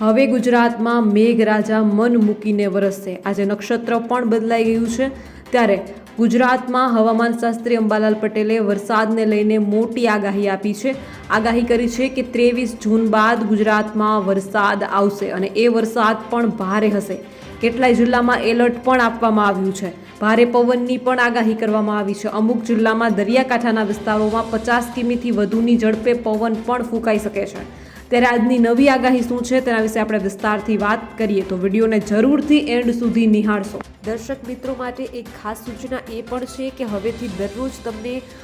હવે ગુજરાતમાં મેઘરાજા મન મૂકીને વરસશે. આજે નક્ષત્ર પણ બદલાઈ ગયું છે. ત્યારે ગુજરાતમાં હવામાન શાસ્ત્રી અંબાલાલ પટેલે વરસાદને લઈને મોટી આગાહી આપી છે. આગાહી કરી છે કે ત્રેવીસ જૂન બાદ ગુજરાતમાં વરસાદ આવશે અને એ વરસાદ પણ ભારે હશે. કેટલાય જિલ્લામાં એલર્ટ પણ આપવામાં આવ્યું છે. ભારે પવનની પણ આગાહી કરવામાં આવી છે. અમુક જિલ્લામાં દરિયાકાંઠાના વિસ્તારોમાં પચાસ કિમીથી વધુની ઝડપે પવન પણ ફૂંકાઈ શકે છે. ત્યારે આજની નવી આગાહી શું છે તેના વિશે આપણે વિસ્તારથી વાત કરીએ તો વિડીયોને જરૂરથી એન્ડ સુધી નિહાળશો. દર્શક મિત્રો માટે એક ખાસ સૂચના એ પણ છે કે હવેથી દરરોજ તમને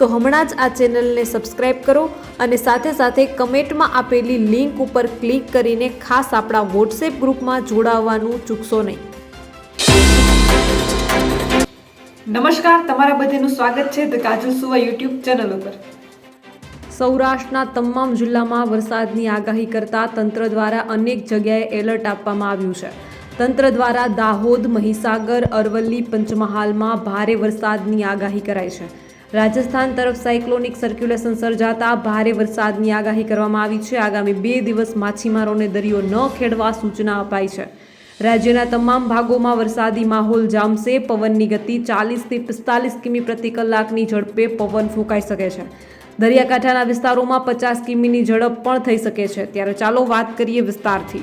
તો હમણાં જ આ ચેનલને સબસ્ક્રાઇબ કરો અને સાથે સાથે કમેન્ટમાં આપેલી લિંક ઉપર ક્લિક કરીને ખાસ આપણા વોટ્સએપ ગ્રુપમાં જોડાવવાનું ચૂકશો નહીં. નમસ્કાર તમારા બધાનું સ્વાગત છે ધ કાજલ સુવા યુટ્યુબ ચેનલ ઉપર. સૌરાષ્ટ્રના તમામ જિલ્લામાં વરસાદની આગાહી કરતા તંત્ર દ્વારા અનેક જગ્યાએ એલર્ટ આપવામાં આવ્યું છે. તંત્ર દ્વારા દાહોદ મહીસાગર અરવલ્લી પંચમહાલમાં ભારે વરસાદની આગાહી કરાઈ છે. રાજસ્થાન તરફ સાયક્લોનિક સર્ક્યુલેશન સર્જાતા ભારે વરસાદની આગાહી કરવામાં આવી છે. આગામી બે દિવસ માછીમારોને દરિયો ન ખેડવા સૂચના અપાઈ છે. રાજ્યના તમામ ભાગોમાં વરસાદી માહોલ જામશે. પવનની ગતિ ચાલીસથી પિસ્તાલીસ કિમી પ્રતિ કલાકની ઝડપે પવન ફૂંકાઈ શકે છે. દરિયાકાંઠાના વિસ્તારોમાં પચાસ કિમીની ઝડપ પણ થઈ શકે છે. ત્યારે ચાલો વાત કરીએ વિસ્તારથી.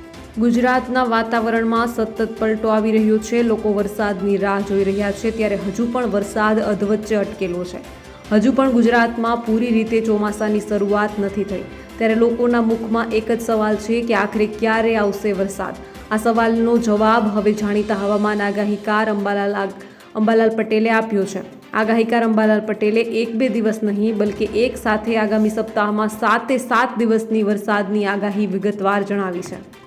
ગુજરાતના વાતાવરણમાં સતત પલટો આવી રહ્યો છે. લોકો વરસાદની રાહ જોઈ રહ્યા છે. ત્યારે હજુ પણ વરસાદ અધવચ્ચે અટકેલો છે. હજુ પણ ગુજરાતમાં પૂરી રીતે ચોમાસાની શરૂઆત નથી થઈ. ત્યારે લોકોના મુખમાં એક જ સવાલ છે કે આખરે ક્યારે આવશે વરસાદ? આ સવાલનો જવાબ હવે જાણીતા હવામાન આગાહીકાર અંબાલાલ અંબાલાલ પટેલે આપ્યો છે. આગાહીકાર અંબાલાલ પટેલે એક બે દિવસ નહીં, બલકે એક સાથે આગામી સપ્તાહમાં સાતે સાત દિવસની વરસાદની આગાહી વિગતવાર જણાવી છે.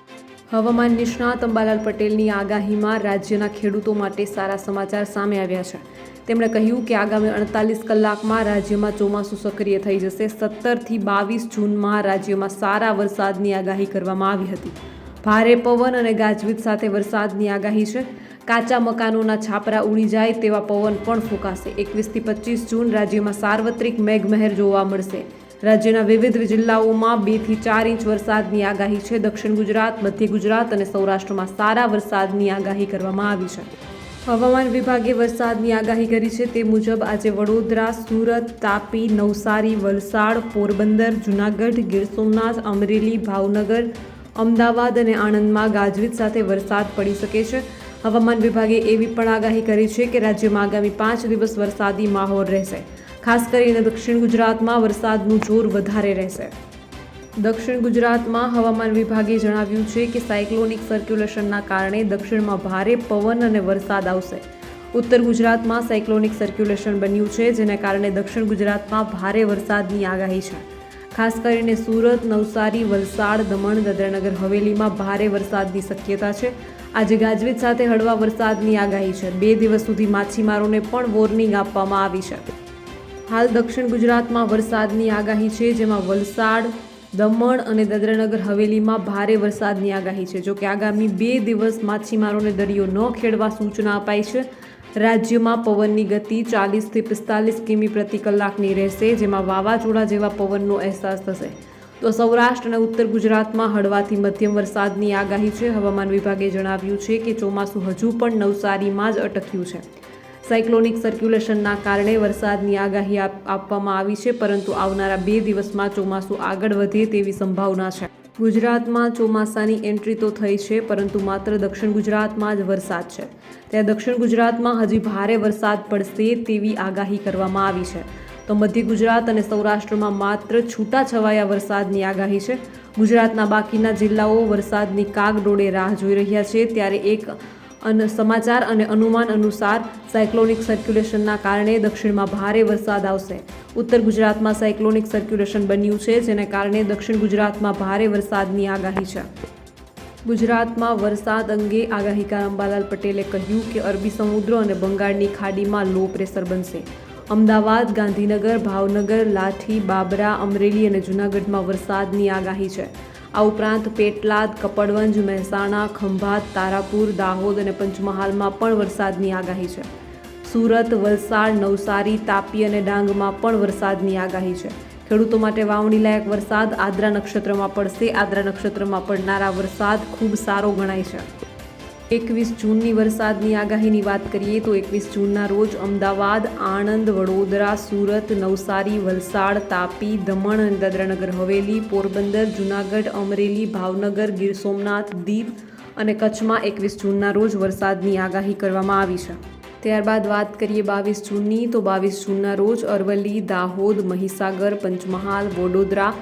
હવામાન નિષ્ણાત અંબાલાલ પટેલની આગાહીમાં રાજ્યના ખેડૂતો માટે સારા સમાચાર સામે આવ્યા છે. તેમણે કહ્યું કે આગામી અડતાલીસ કલાકમાં રાજ્યમાં ચોમાસું સક્રિય થઈ જશે. સત્તરથી બાવીસ જૂનમાં રાજ્યમાં સારા વરસાદની આગાહી કરવામાં આવી હતી. ભારે પવન અને ગાજવીજ સાથે વરસાદની આગાહી છે. કાચા મકાનોના છાપરા ઉડી જાય તેવા પવન પણ ફૂંકાશે. એકવીસથી પચીસ જૂન રાજ્યમાં સાર્વત્રિક મેઘમહેર જોવા મળશે. રાજ્યના વિવિધ જિલ્લાઓમાં બેથી ચાર ઇંચ વરસાદની આગાહી છે. દક્ષિણ ગુજરાત, મધ્ય ગુજરાત અને સૌરાષ્ટ્રમાં સારા વરસાદની આગાહી કરવામાં આવી છે. હવામાન વિભાગે વરસાદની આગાહી કરી છે. તે મુજબ આજે વડોદરા, સુરત, તાપી, નવસારી, વલસાડ, પોરબંદર, જૂનાગઢ, ગીર સોમનાથ, અમરેલી, ભાવનગર, અમદાવાદ અને આણંદમાં ગાજવીજ સાથે વરસાદ પડી શકે છે. હવામાન વિભાગે એવી પણ આગાહી કરી છે કે રાજ્યમાં આગામી પાંચ દિવસ વરસાદી માહોલ રહેશે. ખાસ કરીને દક્ષિણ ગુજરાતમાં વરસાદનું જોર વધારે રહેશે. દક્ષિણ ગુજરાતમાં હવામાન વિભાગે જણાવ્યું છે કે સાયક્લોનિક સર્ક્યુલેશનના કારણે દક્ષિણમાં ભારે પવન અને વરસાદ આવશે. ઉત્તર ગુજરાતમાં સાયક્લોનિક સર્ક્યુલેશન બન્યું છે, જેના કારણે દક્ષિણ ગુજરાતમાં ભારે વરસાદની આગાહી છે. ખાસ કરીને સુરત, નવસારી, વલસાડ, દમણ, દાદરાનગર, હવેલીમાં ભારે વરસાદની શક્યતા છે. આજે ગાજવીજ સાથે હળવા વરસાદની આગાહી છે. બે દિવસ સુધી માછીમારોને પણ વોર્નિંગ આપવામાં આવી છે. હાલ દક્ષિણ ગુજરાતમાં વરસાદની આગાહી છે, જેમાં વલસાડ, દમણ અને દાદરાનગર હવેલીમાં ભારે વરસાદની આગાહી છે. જો કે આગામી બે દિવસ માછીમારોને દરિયો ન ખેડવા સૂચના અપાઈ છે. રાજ્યમાં પવનની ગતિ ચાલીસથી પિસ્તાલીસ કિમી પ્રતિ કલાકની રહેશે, જેમાં વાવાઝોડા જેવા પવનનો અહેસાસ થશે. તો સૌરાષ્ટ્ર અને ઉત્તર ગુજરાતમાં હળવાથી મધ્યમ વરસાદની આગાહી છે. હવામાન વિભાગે જણાવ્યું છે કે ચોમાસું હજુ પણ નવસારીમાં જ અટક્યું છે. સાયક્લોનિક સર્ક્યુલેશનના કારણે વરસાદની આગાહી આપવામાં આવી છે, પરંતુ આવનારા બે દિવસમાં ચોમાસું આગળ વધે તેવી સંભાવના છે. ગુજરાતમાં ચોમાસાની એન્ટ્રી તો થઈ છે, પરંતુ માત્ર દક્ષિણ ગુજરાતમાં જ વરસાદ છે. ત્યાં દક્ષિણ ગુજરાતમાં હજી ભારે વરસાદ પડશે તેવી આગાહી કરવામાં આવી છે. તો મધ્ય ગુજરાત અને સૌરાષ્ટ્રમાં માત્ર છૂટાછવાયા વરસાદની આગાહી છે. ગુજરાતના બાકીના જિલ્લાઓ વરસાદની કાગડોળે રાહ જોઈ રહ્યા છે, ત્યારે એક અન સમાચાર અને અનુમાન અનુસાર સાયક્લોનિક સર્ક્યુલેશનના કારણે દક્ષિણમાં ભારે વરસાદ આવશે. ઉત્તર ગુજરાતમાં સાયક્લોનિક સર્ક્યુલેશન બન્યું છે, જેને કારણે દક્ષિણ ગુજરાતમાં ભારે વરસાદની આગાહી છે. ગુજરાતમાં વરસાદ અંગે આગાહીકાર અંબાલાલ પટેલે કહ્યું કે અરબી સમુદ્ર અને બંગાળની ખાડીમાં લો પ્રેશર બનશે. અમદાવાદ, ગાંધીનગર, ભાવનગર, લાઠી, બાબરા, અમરેલી અને જૂનાગઢમાં વરસાદની આગાહી છે. આ ઉપરાંત પેટલાદ, કપડવંજ, મહેસાણા, ખંભાત, તારાપુર, દાહોદ અને પંચમહાલમાં પણ વરસાદની આગાહી છે. સુરત, વલસાડ, નવસારી, તાપી અને ડાંગમાં પણ વરસાદની આગાહી છે. ખેડૂતો માટે વાવણી લાયક વરસાદ આદ્રા નક્ષત્રમાં પડશે. આદ્રા નક્ષત્રમાં પડનારા વરસાદ ખૂબ સારો ગણાય છે. એકવીસ જૂનની વરસાદની આગાહીની વાત કરીએ તો એકવીસ જૂનના રોજ અમદાવાદ, આણંદ, વડોદરા, સુરત, નવસારી, વલસાડ, તાપી, દમણ અને દાદરાનગર, હવેલી, પોરબંદર, જૂનાગઢ, અમરેલી, ભાવનગર, ગીર સોમનાથ, દીવ અને કચ્છમાં એકવીસ જૂનના રોજ વરસાદની આગાહી કરવામાં આવી છે. ત્યારબાદ વાત કરીએ બાવીસ જૂનની તો બાવીસ જૂનના રોજ અરવલ્લી, દાહોદ, મહીસાગર, પંચમહાલ, વડોદરા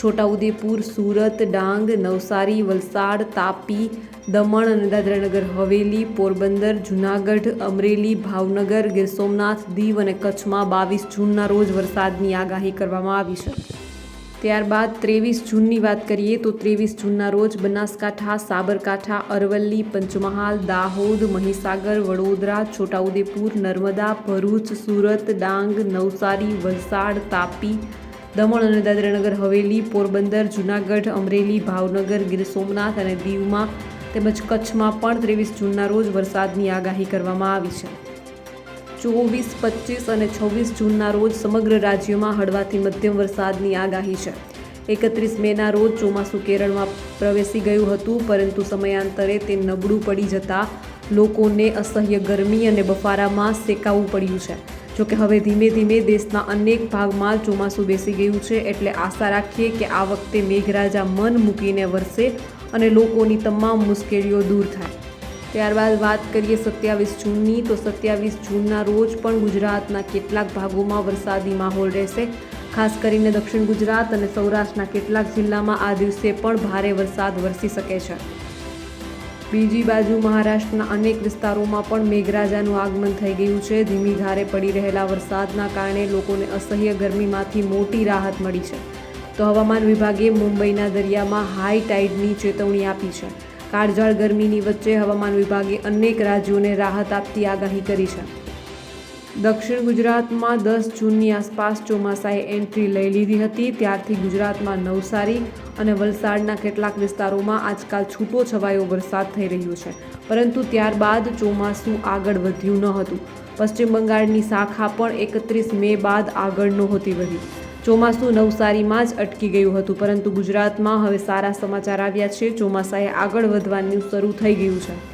છોટાઉદેપુર, સુરત, ડાંગ, નવસારી, વલસાડ, તાપી, દમણ અને દાદરાનગર, હવેલી, પોરબંદર, જૂનાગઢ, અમરેલી, ભાવનગર, ગીર સોમનાથ, દીવ અને કચ્છમાં બાવીસ જૂનના રોજ વરસાદની આગાહી કરવામાં આવી છે. ત્યારબાદ ત્રેવીસ જૂનની વાત કરીએ તો ત્રેવીસ જૂનના રોજ બનાસકાંઠા, સાબરકાંઠા, અરવલ્લી, પંચમહાલ, દાહોદ, મહીસાગર, વડોદરા, છોટાઉદેપુર, નર્મદા, ભરૂચ, સુરત, ડાંગ, નવસારી, વલસાડ, તાપી દમણ અને દાદરાનગર હવેલી, પોરબંદર, જૂનાગઢ, અમરેલી, ભાવનગર, ગીર સોમનાથ અને દીવમાં તેમજ કચ્છમાં પણ ત્રેવીસ જૂનના રોજ વરસાદની આગાહી કરવામાં આવી છે. ચોવીસ, પચીસ અને છવ્વીસ જૂનના રોજ સમગ્ર રાજ્યમાં હળવાથી મધ્યમ વરસાદની આગાહી છે. એકત્રીસ મેના રોજ ચોમાસું કેરળમાં પ્રવેશી ગયું હતું, પરંતુ સમયાંતરે તે નબળું પડી જતાં લોકોને અસહ્ય ગરમી અને બફારામાં સેકાવવું પડ્યું છે. જોકે હવે ધીમે ધીમે દેશના અનેક ભાગમાં ચોમાસું બેસી ગયું છે એટલે આશા રાખીએ કે આ વખતે મેઘરાજા મન મૂકીને વરસે અને લોકોની તમામ મુશ્કેલીઓ દૂર થાય. ત્યારબાદ વાત કરીએ સત્યાવીસ જૂનની, તો સત્યાવીસ જૂનના રોજ પણ ગુજરાતના કેટલાક ભાગોમાં વરસાદી માહોલ રહેશે. ખાસ કરીને દક્ષિણ ગુજરાત અને સૌરાષ્ટ્રના કેટલાક જિલ્લામાં આ દિવસે પણ ભારે વરસાદ વરસી શકે છે. બીજી બાજુ મહારાષ્ટ્રના અનેક વિસ્તારોમાં પણ મેઘરાજાનું આગમન થઈ ગયું છે. ધીમી ધારે પડી રહેલા વરસાદના કારણે લોકોને અસહ્ય ગરમીમાંથી મોટી રાહત મળી છે. તો હવામાન વિભાગે મુંબઈના દરિયામાં હાઈ ટાઈડની ચેતવણી આપી છે. કાળઝાળ ગરમીની વચ્ચે હવામાન વિભાગે અનેક રાજ્યોને રાહત આપતી આગાહી કરી છે. દક્ષિણ ગુજરાતમાં દસ જૂનની આસપાસ ચોમાસાએ એન્ટ્રી લઈ લીધી હતી. ત્યારથી ગુજરાતમાં નવસારી અને વલસાડના કેટલાક વિસ્તારોમાં આજકાલ છૂટો છવાયો વરસાદ થઈ રહ્યો છે. પરંતુ ત્યારબાદ ચોમાસું આગળ વધ્યું ન હતું. પશ્ચિમ બંગાળની શાખા પણ એકત્રીસ મે બાદ આગળ નહોતી વધી. ચોમાસું નવસારીમાં જ અટકી ગયું હતું, પરંતુ ગુજરાતમાં હવે સારા સમાચાર આવ્યા છે. ચોમાસાએ આગળ વધવાનું શરૂ થઈ ગયું છે.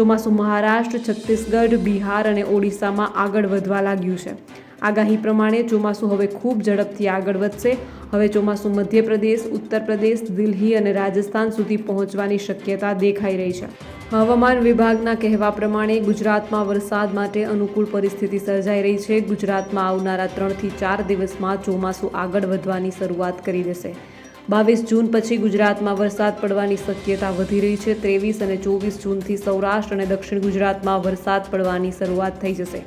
ચોમાસું મહારાષ્ટ્ર, છત્તીસગઢ, બિહાર અને ઓડિશામાં આગળ વધવા લાગ્યું છે. આગાહી પ્રમાણે ચોમાસું હવે ખૂબ ઝડપથી આગળ વધશે. હવે ચોમાસું મધ્યપ્રદેશ ઉત્તર પ્રદેશ દિલ્હી અને રાજસ્થાન સુધી પહોંચવાની શક્યતા દેખાઈ રહી છે. હવામાન વિભાગના કહેવા પ્રમાણે ગુજરાતમાં વરસાદ માટે અનુકૂળ પરિસ્થિતિ સર્જાઈ રહી છે. ગુજરાતમાં આવનારા ત્રણથી ચાર દિવસમાં ચોમાસું આગળ વધવાની શરૂઆત કરી દેશે. બાવીસ જૂન પછી ગુજરાતમાં વરસાદ પડવાની શક્યતા વધી રહી છે. ત્રેવીસ અને ચોવીસ જૂનથી સૌરાષ્ટ્ર અને દક્ષિણ ગુજરાતમાં વરસાદ પડવાની શરૂઆત થઈ જશે.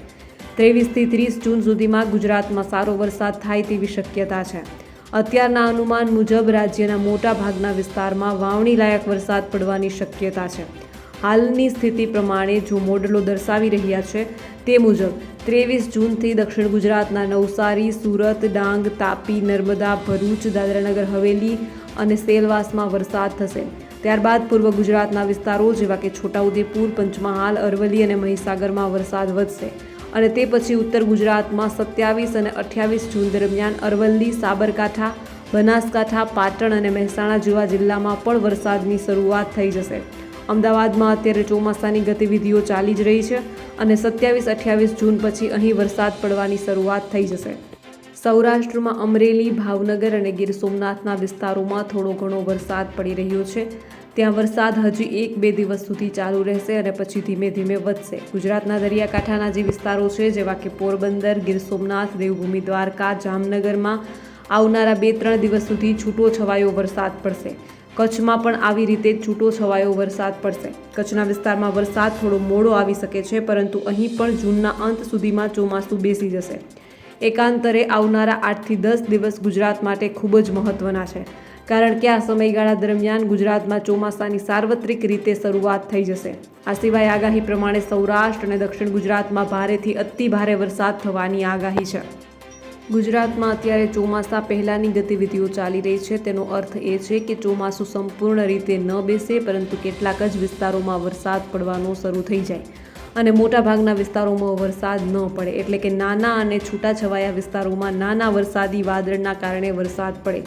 ત્રેવીસથી ત્રીસ જૂન સુધીમાં ગુજરાતમાં સારો વરસાદ થાય તેવી શક્યતા છે. અત્યારના અનુમાન મુજબ રાજ્યના મોટા ભાગના વિસ્તારમાં વાવણી લાયક વરસાદ પડવાની શક્યતા છે. હાલની સ્થિતિ પ્રમાણે જો મોડલો દર્શાવી રહ્યા છે, તે મુજબ ત્રેવીસ જૂનથી દક્ષિણ ગુજરાતના નવસારી, સુરત, ડાંગ, તાપી, નર્મદા, ભરૂચ, દાદરાનગર, હવેલી અને સેલવાસમાં વરસાદ થશે. ત્યારબાદ પૂર્વ ગુજરાતના વિસ્તારો જેવા કે છોટાઉદેપુર, પંચમહાલ, અરવલ્લી અને મહીસાગરમાં વરસાદ વધશે અને તે પછી ઉત્તર ગુજરાતમાં સત્યાવીસ અને અઠ્યાવીસ જૂન દરમિયાન અરવલ્લી, સાબરકાંઠા, બનાસકાંઠા, પાટણ અને મહેસાણા જેવા જિલ્લામાં પણ વરસાદની શરૂઆત થઈ જશે. અમદાવાદમાં અત્યારે ચોમાસાની ગતિવિધિઓ ચાલી જ રહી છે અને સત્યાવીસ અઠ્યાવીસ જૂન પછી અહીં વરસાદ પડવાની શરૂઆત થઈ જશે. સૌરાષ્ટ્રમાં અમરેલી, ભાવનગર અને ગીર સોમનાથના વિસ્તારોમાં થોડો ઘણો વરસાદ પડી રહ્યો છે. ત્યાં વરસાદ હજી એક બે દિવસ સુધી ચાલુ રહેશે અને પછી ધીમે ધીમે વધશે. ગુજરાતના દરિયાકાંઠાના જે વિસ્તારો છે, જેવા કે પોરબંદર, ગીર સોમનાથ, દેવભૂમિ, દ્વારકા, જામનગરમાં આવનારા બે ત્રણ દિવસ સુધી છૂટો છવાયો વરસાદ પડશે. કચ્છમાં પણ આવી રીતે છૂટો છવાયો વરસાદ પડશે. કચ્છના વિસ્તારમાં વરસાદ થોડો મોડો આવી શકે છે, પરંતુ અહીં પણ જૂનના અંત સુધીમાં ચોમાસું બેસી જશે. એકાંતરે આવનારા આઠથી દસ દિવસ ગુજરાત માટે ખૂબ જ મહત્વના છે, કારણ કે આ સમયગાળા દરમિયાન ગુજરાતમાં ચોમાસાની સાર્વત્રિક રીતે શરૂઆત થઈ જશે. આ સિવાય આગાહી પ્રમાણે સૌરાષ્ટ્ર અને દક્ષિણ ગુજરાતમાં ભારેથી અતિ ભારે વરસાદ થવાની આગાહી છે. ગુજરાતમાં અત્યારે ચોમાસા પહેલાંની ગતિવિધિઓ ચાલી રહી છે. તેનો અર્થ એ છે કે ચોમાસું સંપૂર્ણ રીતે ન બેસે, પરંતુ કેટલાક જ વિસ્તારોમાં વરસાદ પડવાનો શરૂ થઈ જાય અને મોટાભાગના વિસ્તારોમાં વરસાદ ન પડે. એટલે કે નાના અને છૂટાછવાયા વિસ્તારોમાં નાના વરસાદી વાદળના કારણે વરસાદ પડે.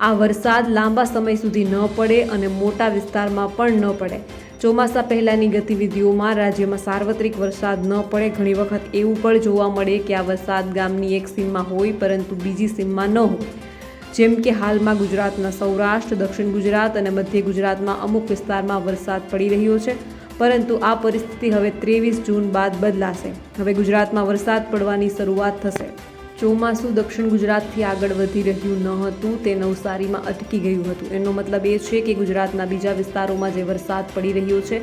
આ વરસાદ લાંબા સમય સુધી ન પડે અને મોટા વિસ્તારમાં પણ ન પડે. ચોમાસા પહેલાંની ગતિવિધિઓમાં રાજ્યમાં સાર્વત્રિક વરસાદ ન પડે. ઘણી વખત એવું પણ જોવા મળે કે આ વરસાદ ગામની એક સીમમાં હોય, પરંતુ બીજી સીમમાં ન હોય. જેમ કે હાલમાં ગુજરાતના સૌરાષ્ટ્ર, દક્ષિણ ગુજરાત અને મધ્ય ગુજરાતમાં અમુક વિસ્તારમાં વરસાદ પડી રહ્યો છે, પરંતુ આ પરિસ્થિતિ હવે ત્રેવીસ જૂન બાદ બદલાશે. હવે ગુજરાતમાં વરસાદ પડવાની શરૂઆત થશે. ચોમાસું દક્ષિણ ગુજરાતથી આગળ વધી રહ્યું ન હતું, તે નવસારીમાં અટકી ગયું હતું. એનો મતલબ એ છે કે ગુજરાતના બીજા વિસ્તારોમાં જે વરસાદ પડી રહ્યો છે,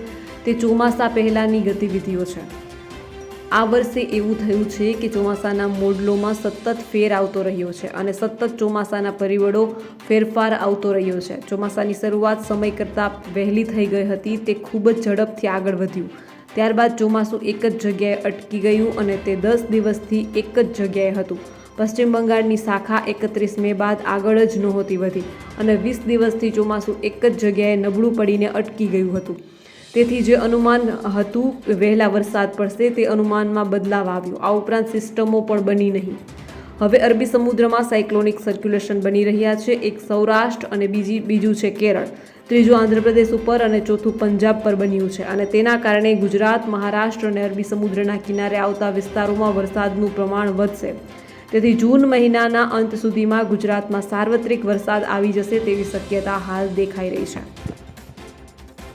તે ચોમાસા પહેલાંની ગતિવિધિઓ છે. આ વર્ષે એવું થયું છે કે ચોમાસાના મોડલોમાં સતત ફેર આવતો રહ્યો છે અને સતત ચોમાસાના પરિબળો ફેરફાર આવતો રહ્યો છે. ચોમાસાની શરૂઆત સમય કરતાં વહેલી થઈ ગઈ હતી, તે ખૂબ જ ઝડપથી આગળ વધ્યું. ત્યારબાદ ચોમાસું એક જ જગ્યાએ અટકી ગયું અને તે દસ દિવસથી એક જ જગ્યાએ હતું. પશ્ચિમ બંગાળની શાખા એકત્રીસ મે બાદ આગળ જ નહોતી વધી અને વીસ દિવસથી ચોમાસું એક જ જગ્યાએ નબળું પડીને અટકી ગયું હતું. તેથી જે અનુમાન હતું, વહેલા વરસાદ પડશે તે અનુમાનમાં બદલાવ આવ્યો. આ ઉપરાંત સિસ્ટમો પણ બની નહીં. હવે અરબી સમુદ્રમાં સાયક્લોનિક સર્ક્યુલેશન બની રહ્યા છે. એક સૌરાષ્ટ્ર અને બીજી, બીજું છે કેરળ. ત્રીજું આંધ્રપ્રદેશ ઉપર અને ચોથું પંજાબ પર બન્યું છે. અને તેના કારણે ગુજરાત, મહારાષ્ટ્ર અને અરબી સમુદ્રના કિનારે આવતા વિસ્તારોમાં વરસાદનું પ્રમાણ વધશે. તેથી જૂન મહિનાના અંત સુધીમાં ગુજરાતમાં સાર્વત્રિક વરસાદ આવી જશે તેવી શક્યતા હાલ દેખાઈ રહી છે.